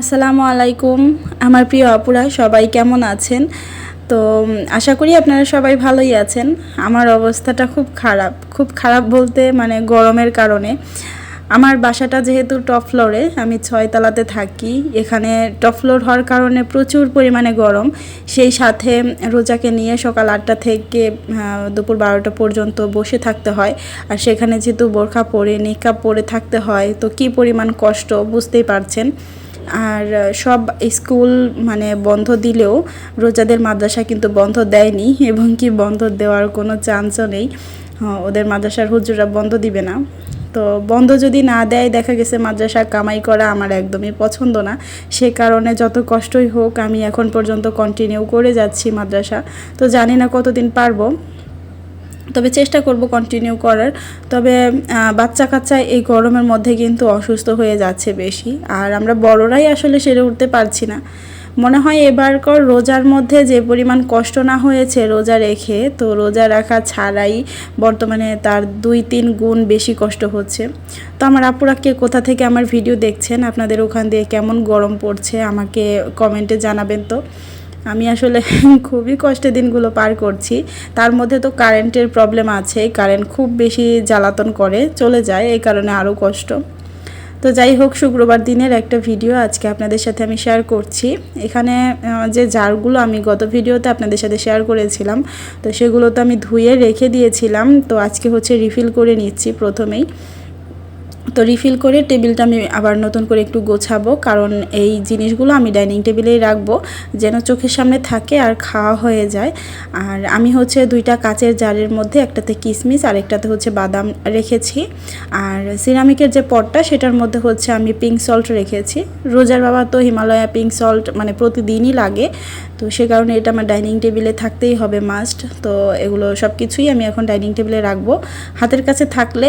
আসসালামু আলাইকুম। আমার প্রিয় অপুরা সবাই কেমন আছেন? তো আশা করি আপনারা সবাই ভালোই আছেন। আমার অবস্থাটা খুব খারাপ। খুব খারাপ বলতে মানে গরমের কারণে। আমার বাসাটা যেহেতু টপ ফ্লোরে, আমি ছয়তলাতে থাকি। এখানে টপ ফ্লোর হওয়ার কারণে প্রচুর পরিমাণে গরম। সেই সাথে রোজাকে নিয়ে সকাল আটটা থেকে দুপুর বারোটা পর্যন্ত বসে থাকতে হয়। আর সেখানে যেহেতু বোরখা পরে নিকাব পরে থাকতে হয়, তো কী পরিমাণ কষ্ট বুঝতেই পারছেন। আর সব স্কুল মানে বন্ধ দিলেও রোজাদের মাদ্রাসা কিন্তু বন্ধ দেয়নি এবং কি বন্ধ দেওয়ার কোনো চান্সও নেই। ওদের মাদ্রাসার হুজুরা বন্ধ দিবে না। তো বন্ধ যদি না দেয়, দেখা গেছে মাদ্রাসা কামাই করা আমার একদমই পছন্দ না। সে কারণে যত কষ্টই হোক, আমি এখন পর্যন্ত কন্টিনিউ করে যাচ্ছি মাদ্রাসা। তো জানি না কতদিন পারব। তবে চেষ্টা করব কন্টিনিউ করার। তবে বাচ্চা কাচ্চা এই গরমের মধ্যে কিন্তু অসুস্থ হয়ে যাচ্ছে বেশি। আর আমরা বড়রাই আসলে সেরে উঠতে পারছি না। মনে হয় এবারকার রোজার মধ্যে যে পরিমাণ কষ্ট না হয়েছে রোজা রেখে, তো রোজা রাখা ছাড়াই বর্তমানে তার দুই তিন গুণ বেশি কষ্ট হচ্ছে। তো আমার আপুরা কে কোথা থেকে আমার ভিডিও দেখছেন, আপনাদের ওখান দিয়ে কেমন গরম পড়ছে আমাকে কমেন্টে জানাবেন তো। আমি আসলে খুবই কষ্টে দিনগুলো পার করছি। তার মধ্যে তো কারেন্টের প্রবলেম আছে, কারেন্ট খুব বেশি জ্বালাতন করে, চলে যায়, এই কারণে আরও কষ্ট। তো যাই হোক, শুক্রবার দিনের একটা ভিডিও আজকে আপনাদের সাথে আমি শেয়ার করছি। এখানে যে জারগুলো আমি গত ভিডিওতে আপনাদের সাথে শেয়ার করেছিলাম, তো সেগুলো তো আমি ধুয়ে রেখে দিয়েছিলাম, তো আজকে হচ্ছে রিফিল করে নিচ্ছি প্রথমেই। তো রিফিল করে টেবিলটা আমি আবার নতুন করে একটু গোছাবো। কারণ এই জিনিসগুলো আমি ডাইনিং টেবিলেই রাখব, যেন চোখের সামনে থাকে আর খাওয়া হয়ে যায়। আর আমি হচ্ছে দুইটা কাচের জারের মধ্যে একটাতে কিশমিশ আর একটাতে হচ্ছে বাদাম রেখেছি। আর সিরামিকের যে পটটা, সেটার মধ্যে হচ্ছে আমি পিঙ্ক সল্ট রেখেছি। রোজার বাবা তো হিমালয়া পিঙ্ক সল্ট মানে প্রতিদিনই লাগে। তো সে কারণে এটা আমার ডাইনিং টেবিলে থাকতেই হবে মাস্ট তো এগুলো সব কিছুই আমি এখন ডাইনিং টেবিলে রাখব। হাতের কাছে থাকলে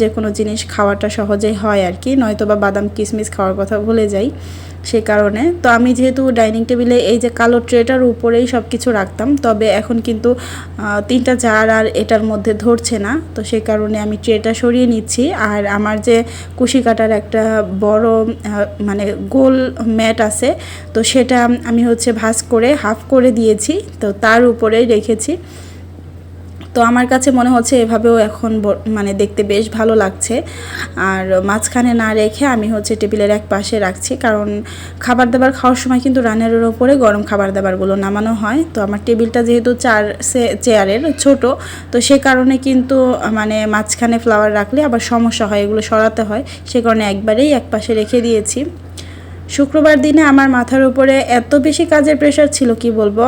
যে কোনো জিনিস খাওয়াটা সহজেই হয় আর কি। নয়তো বা বাদাম কিশমিশ খাওয়ার কথা ভুলে যাই। সেই কারণে। তো আমি যেহেতু ডাইনিং টেবিলে এই যে কালো ট্রেটার উপরেই সব কিছু রাখতাম, তবে এখন কিন্তু তিনটা জার আর এটার মধ্যে ধরছে না। তো সেই কারণে আমি ট্রেটা সরিয়ে নিচ্ছি। আর আমার যে কুশি কাটার একটা বড় মানে গোল ম্যাট আছে, তো সেটা আমি হচ্ছে ভাঁজ করে হাফ করে দিয়েছি। তো তার উপরেই রেখেছি। তো আমার কাছে মনে হচ্ছে এভাবেও এখন মানে দেখতে বেশ ভালো লাগছে। আর মাঝখানে না রেখে আমি হচ্ছে টেবিলের এক পাশে রাখছি, কারণ খাবার দাবার খাওয়ার সময় কিন্তু রান্নার ওপরে গরম খাবার দাবারগুলো নামানো হয়। তো আমার টেবিলটা যেহেতু চার চেয়ারের ছোট, তো সে কারণে কিন্তু মানে মাঝখানে ফ্লাওয়ার রাখলে আবার সমস্যা হয়, এগুলো সরাতে হয়। সে কারণে একবারেই এক পাশে রেখে দিয়েছি। শুক্রবার দিনে আমার মাথার উপরে এত বেশি কাজের প্রেশার ছিল, কি বলব?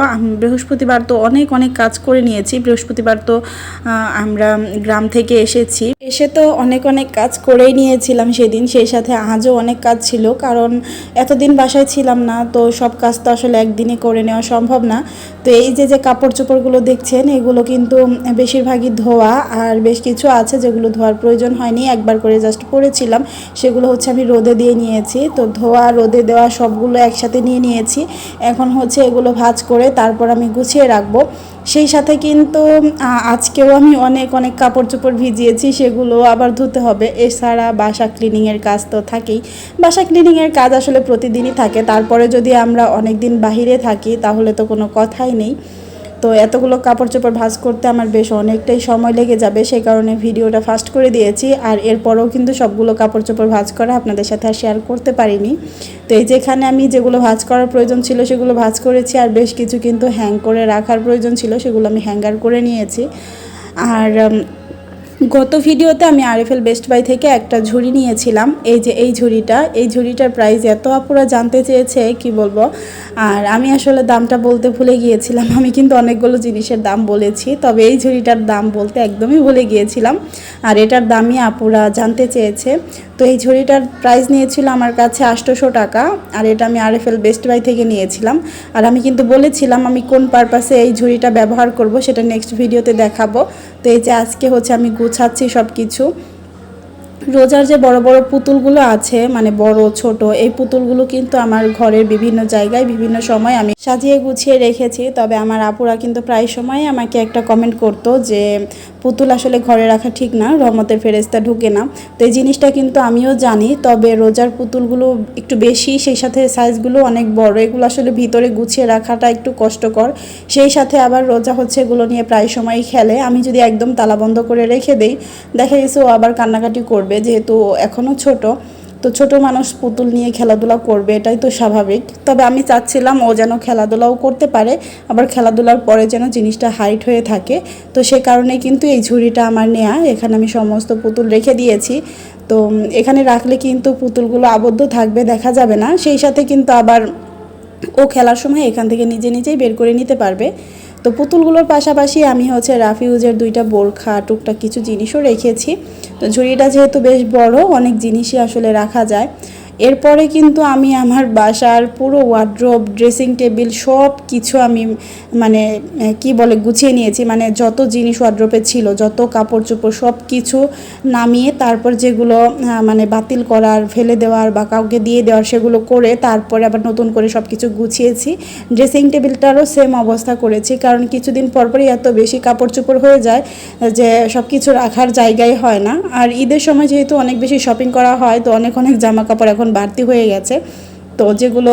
বৃহস্পতিবার তো অনেক অনেক কাজ করে নিয়েছি। বৃহস্পতিবার তো আমরা গ্রাম থেকে এসেছি। এসে তো অনেক অনেক কাজ করেই নিয়েছিলাম সেদিন। সেই সাথে আজও অনেক কাজ ছিল, কারণ এতদিন বাসায় ছিলাম না, তো সব কাজ তো আসলে একদিনে করে নেওয়া সম্ভব না। তো এই যে যে কাপড় চোপড়গুলো দেখছেন, এগুলো কিন্তু বেশিরভাগই ধোয়া, আর বেশ কিছু আছে যেগুলো ধোয়ার প্রয়োজন হয়নি। একবার করে জাস্ট পরেছিলাম, সেগুলো হচ্ছে আমি রোদে দিয়ে নিয়েছি। তো ধোয়া, রোদে দেওয়া সবগুলো একসাথে নিয়ে নিয়েছি। এখন হচ্ছে এগুলো ভাজ করে তারপর আমি গুছিয়ে রাখব। সেই সাথে কিন্তু আজকেও আমি অনেক অনেক কাপড় চোপড় ভিজিয়েছি, সেগুলো আবার ধুতে হবে। এছাড়া বাসা ক্লিনিংয়ের কাজ তো থাকেই। বাসা ক্লিনিংয়ের কাজ আসলে প্রতিদিনই থাকে। তারপরে যদি আমরা অনেক দিন বাহিরে থাকি, তাহলে তো কোনো কথাই নেই। তো এতগুলো কাপড় চোপড় ভাজ করতে আমার বেশ অনেকটাই সময় লেগে যাবে, সেই কারণে ভিডিওটা ফাস্ট করে দিয়েছি। আর এরপরেও কিন্তু সবগুলো কাপড় চোপড় ভাজ করা আপনাদের সাথে আর শেয়ার করতে পারিনি। তো এই যেখানে আমি যেগুলো ভাজ করার প্রয়োজন ছিল সেগুলো ভাজ করেছি, আর বেশ কিছু কিন্তু হ্যাং করে রাখার প্রয়োজন ছিল সেগুলো আমি হ্যাঙ্গার করে নিয়েছি। আর গত ভিডিওতে আমি আরএফএল বেস্ট বাই থেকে একটা ঝুড়ি নিয়েছিলাম। এই যে এই ঝুড়িটা, এই ঝুড়িটার প্রাইস এত আপুরা জানতে চেয়েছে, কি বলব? আর আমি আসলে দামটা বলতে ভুলে গিয়েছিলাম। আমি কিন্তু অনেকগুলো জিনিসের দাম বলেছি, তবে এই ঝুড়িটার দাম বলতে একদমই ভুলে গিয়েছিলাম। আর এটার দামই আপুরা জানতে চেয়েছে। তো এই ঝুড়িটার প্রাইস নিয়েছিল আমার কাছে আটশোশো টাকা, আর এটা আমি আরএফএল বেস্ট বাই থেকে নিয়েছিলাম। আর আমি কিন্তু বলেছিলাম আমি কোন পারপাসে এই ঝুড়িটা ব্যবহার করব সেটা নেক্সট ভিডিওতে দেখাবো। তো এই যে আজকে হচ্ছে আমি গুছাচ্ছি সব কিছু রোজার যে বড় বড় পুতুলগুলো আছে মানে বড়, ছোট, এই পুতুলগুলো কিন্তু আমার ঘরের বিভিন্ন জায়গায়, বিভিন্ন সময় আমি সাজিয়ে গুছিয়ে রেখেছি। তবে আমার আপুরা কিন্তু প্রায় সময় আমাকে একটা কমেন্ট করতো যে পুতুল আসলে ঘরে রাখা ঠিক না, রহমতের ফেরেস্তা ঢুকে না। তো এই জিনিসটা কিন্তু আমিও জানি, তবে রোজার পুতুলগুলো একটু বেশি, সেই সাথে সাইজগুলো অনেক বড়। এগুলো আসলে ভিতরে গুছিয়ে রাখাটা একটু কষ্টকর। সেই সাথে আবার রোজা হচ্ছে এগুলো নিয়ে প্রায় সময় খেলে। আমি যদি একদম তালাবন্ধ করে রেখে দেই, দেখা গেছে ও আবার কান্নাকাটি করবে, যেহেতু এখনও ছোট। তো ছোট মানুষ পুতুল নিয়ে খেলাধুলা করবে, এটাই তো স্বাভাবিক। তবে আমি চাচ্ছিলাম ও যেন খেলাধুলাও করতে পারে, আবার খেলাধুলার পরে যেন জিনিসটা হাইট হয়ে থাকে। তো সে কারণে কিন্তু এই ঝুড়িটা আমার নেয়া, এখানে আমি সমস্ত পুতুল রেখে দিয়েছি। তো এখানে রাখলে কিন্তু পুতুলগুলো আবদ্ধ থাকবে, দেখা যাবে না। সেই সাথে কিন্তু আবার ও খেলার সময় এখান থেকে নিজে নিজেই বের করে নিতে পারবে। তো পুতুলগুলোর পাশাপাশি আমি হচ্ছে রাফিউজের দুইটা বোরখা, টুকটাক কিছু জিনিসও রেখেছি। তো ঝুড়িটা যেহেতু বেশ বড়, অনেক জিনিসই আসলে রাখা যায়। এরপরে কিন্তু আমি আমার বাসার পুরো ওয়ার্ড্রোব ড্রেসিং টেবিল সব কিছু আমি মানে কি বলে, গুছিয়ে নিয়েছি। মানে যত জিনিস ওয়ার্ড্রোপে ছিল, যত কাপড় চোপড় সব কিছু নামিয়ে তারপর যেগুলো মানে বাতিল করার, ফেলে দেওয়ার বা কাউকে দিয়ে দেওয়ার সেগুলো করে তারপরে আবার নতুন করে সব কিছু গুছিয়েছি। ড্রেসিং টেবিলটারও সেম অবস্থা করেছি, কারণ কিছুদিন পরপরই এত বেশি কাপড় চোপড় হয়ে যায় যে সব কিছু রাখার জায়গায় হয় না। আর ঈদের সময় যেহেতু অনেক বেশি শপিং করা হয়, তো অনেক অনেক জামা কাপড় এখন বাড়তি হয়ে গেছে। তো যেগুলো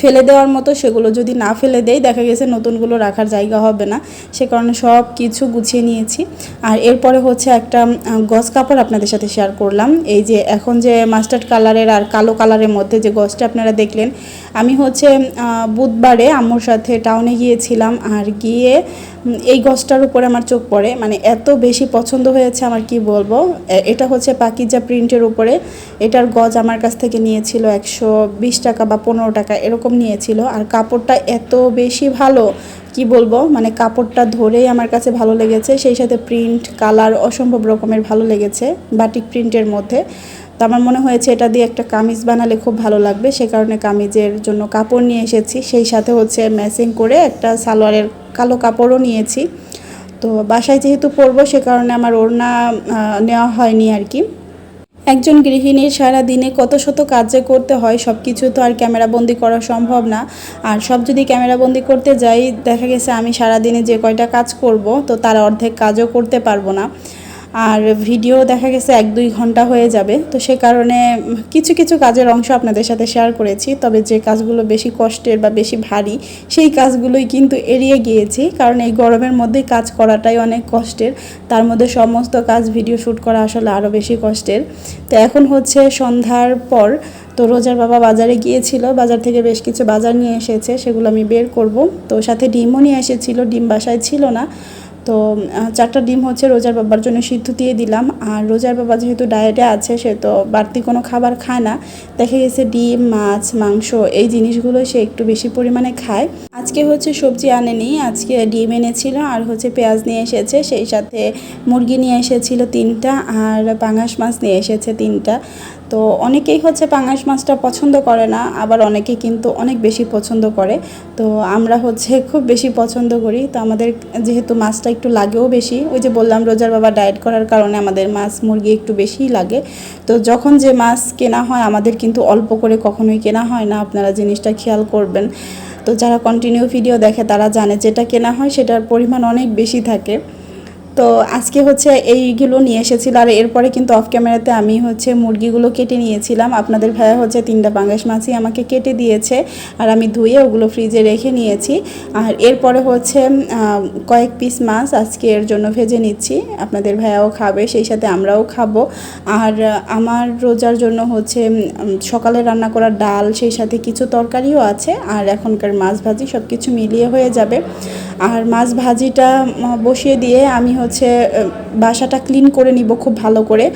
ফেলে দেওয়ার মতো সেগুলো যদি না ফেলে দেয় দেখা গেছে নতুনগুলো রাখার জায়গা হবে না। সে কারণে সব কিছু গুছিয়ে নিয়েছি। আর এরপরে হচ্ছে একটা গজ কাপড় আপনাদের সাথে শেয়ার করলাম। এই যে এখন যে মাস্টার্ড কালারের আর কালো কালারের মধ্যে যে গজটা আপনারা দেখলেন, আমি হচ্ছে বুধবারে আম্মুর সাথে টাউনে গিয়েছিলাম। আর গিয়ে এই গজটার উপরে আমার চোখ পড়ে। মানে এত বেশি পছন্দ হয়েছে আমার, কি বলব? এটা হচ্ছে পাকিজা প্রিন্টের উপরে। এটার গজ আমার কাছ থেকে নিয়েছিল একশো বিশ টাকা বা পনেরো টাকা, এরকম নিয়েছিল। আর কাপড়টা এত বেশি ভালো, কি বলব মানে কাপড়টা ধরেই আমার কাছে ভালো লেগেছে। সেই সাথে প্রিন্ট কালার অসম্ভব রকমের ভালো লেগেছে বাটিক প্রিন্টের মধ্যে। তো আমার মনে হয়েছে এটা দিয়ে একটা কামিজ বানালে খুব ভালো লাগবে। সে কারণে কামিজের জন্য কাপড় নিয়ে এসেছি। সেই সাথে হচ্ছে ম্যাচিং করে একটা সালোয়ারের কালো কাপড়ও নিয়েছি। তো বাসায় যেহেতু পরবো, সে কারণে আমার ওড়না নেওয়া হয়নি আর কি। একজন গৃহিণীর সারা দিনে কত শত কাজ করতে হয় সব কিছু তো আর ক্যামেরা বন্দি করা সম্ভব না। আর সব যদি ক্যামেরা বন্দি করতে যাই, দেখা গেছে আমি সারা দিনে যে কয়টা কাজ করব, তো তার অর্ধেক কাজও করতে পারব না। আর ভিডিও দেখা গেছে এক দুই ঘণ্টা হয়ে যাবে। তো সে কারণে কিছু কিছু কাজের অংশ আপনাদের সাথে শেয়ার করেছি। তবে যে কাজগুলো বেশি কষ্টের বা বেশি ভারী, সেই কাজগুলোই কিন্তু এড়িয়ে গিয়েছি। কারণ এই গরমের মধ্যেই কাজ করাটাই অনেক কষ্টের। তার মধ্যে সমস্ত কাজ ভিডিও শ্যুট করা আসলে আরও বেশি কষ্টের। তো এখন হচ্ছে সন্ধ্যার পর, তো রোজার বাবা বাজারে গিয়েছিল। বাজার থেকে বেশ কিছু বাজার নিয়ে এসেছে, সেগুলো আমি বের করব। তো সাথে ডিমও নিয়ে এসেছিল, ডিম বাসায় ছিল না। তো চারটা ডিম হচ্ছে রোজার বাবার জন্য সিদ্ধ দিয়ে দিলাম। আর রোজার বাবা যেহেতু ডায়েটে আছে, সে তো বাড়তি কোনো খাবার খায় না। দেখা গেছে ডিম, মাছ, মাংস, এই জিনিসগুলো সে একটু বেশি পরিমাণে খায়। আজকে হচ্ছে সবজি আনেনি, আজকে ডিম এনেছিল আর হচ্ছে পেঁয়াজ নিয়ে এসেছে। সেই সাথে মুরগি নিয়ে এসেছিল তিনটা আর পাঙাশ মাছ নিয়ে এসেছে তিনটা। তো অনেকেই হচ্ছে পাঙাশ মাছটা পছন্দ করে না, আবার অনেকে কিন্তু অনেক বেশি পছন্দ করে। তো আমরা হচ্ছে খুব বেশি পছন্দ করি। তো আমাদের যেহেতু মাছটা একটু লাগেও বেশি, ওই যে বললাম রোজার বাবা ডায়েট করার কারণে আমাদের মাছ মুরগি একটু বেশিই লাগে। তো যখন যে মাছ কেনা হয়, আমাদের কিন্তু অল্প করে কখনোই কেনা হয় না, আপনারা জিনিসটা খেয়াল করবেন। তো যারা কন্টিনিউ ভিডিও দেখে, তারা জানে যেটা কেনা হয়, সেটার পরিমাণ অনেক বেশি থাকে। তো আজকে হচ্ছে এইগুলো নিয়ে এসেছিল আর এরপরে কিন্তু অফ ক্যামেরাতে আমি হচ্ছে মুরগিগুলো কেটে নিয়েছিলাম। আপনাদের ভাইয়া হচ্ছে তিনটা পাঙ্গাস মাছই আমাকে কেটে দিয়েছে আর আমি ধুয়ে ওগুলো ফ্রিজে রেখে নিয়েছি। আর এরপরে হচ্ছে কয়েক পিস মাছ আজকে এর জন্য ভেজে নিচ্ছি। আপনাদের ভাইয়াও খাবে, সেই সাথে আমরাও খাব। আর আমার রোজার জন্য হচ্ছে সকালে রান্না করা ডাল, সেই সাথে কিছু তরকারিও আছে। আর এখনকার মাছ ভাজি সব কিছু মিলিয়ে হয়ে যাবে। আর মাছ ভাজিটা বসিয়ে দিয়ে আমি হচ্ছে আহ, বাসাটা ক্লিন করে নিব খুব ভালো করে।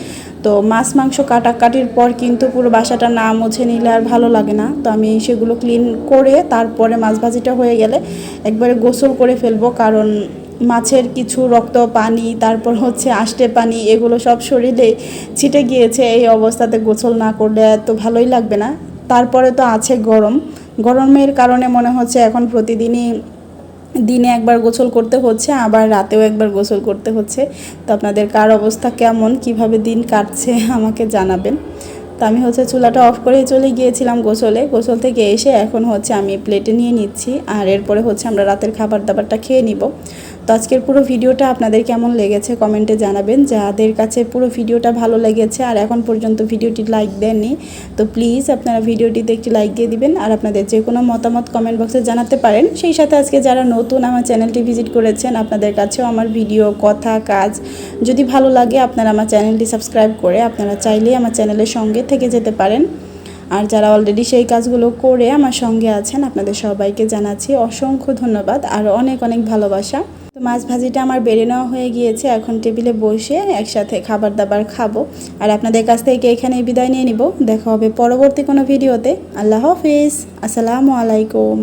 তো মাছ মাংস কাটাকাটির পর কিন্তু পুরো বাসাটা না মুছে নিলে আর ভালো লাগে না। তো আমি সেগুলো ক্লিন করে তারপরে মাছ ভাজিটা হয়ে গেলে একবারে গোসল করে ফেলব। কারণ মাছের কিছু রক্ত পানি তারপর হচ্ছে আষ্টে পানি এগুলো সব শরীরে ছিটে গিয়েছে। এই অবস্থাতে গোসল না করলে তো ভালোই লাগবে না। তারপরে তো আছে গরম। গরমের কারণে মনে হচ্ছে এখন প্রতিদিনই দিনে একবার গোসল করতে হচ্ছে, আবার রাতেও একবার গোসল করতে হচ্ছে। তো আপনাদের কার অবস্থা কেমন? কীভাবে দিন কাটছে? আমাকে জানাবেন। তো আমি হচ্ছে চুলাটা অফ করে চলে গিয়েছিলাম গোসলে। গোসল থেকে এসে এখন হচ্ছে আমি প্লেটে নিয়ে নিচ্ছি। আর এরপরে হচ্ছে আমরা রাতের খাবার দাবারটা খেয়ে নিব। তো আজকের পুরো ভিডিওটা আপনাদের কেমন লেগেছে কমেন্টে জানাবেন। যাদের কাছে পুরো ভিডিওটা ভালো লেগেছে আর এখন পর্যন্ত ভিডিওটি লাইক দেননি, তো প্লিজ আপনারা ভিডিওটিতে একটি লাইক দিয়ে দিবেন আর আপনাদের যে কোনো মতামত কমেন্ট বক্সে জানাতে পারেন। সেই সাথে আজকে যারা নতুন আমার চ্যানেলটি ভিজিট করেছেন, আপনাদের কাছেও আমার ভিডিও কথা, কাজ যদি ভালো লাগে আপনারা আমার চ্যানেলটি সাবস্ক্রাইব করে আপনারা চাইলেই আমার চ্যানেলের সঙ্গে থেকে যেতে পারেন। আর যারা অলরেডি সেই কাজগুলো করে আমার সঙ্গে আছেন, আপনাদের সবাইকে জানাচ্ছি অসংখ্য ধন্যবাদ আর অনেক অনেক ভালোবাসা। মাছ ভাজিটা আমার বেড়ে নেওয়া হয়ে গিয়েছে। এখন টেবিলে বসে একসাথে খাবার দাবার খাব। আর আপনাদের কাছ থেকে এখানে বিদায় নিয়ে নিব। দেখা হবে পরবর্তী কোনো ভিডিওতে। আল্লাহ হাফিজ। আসসালামু আলাইকুম।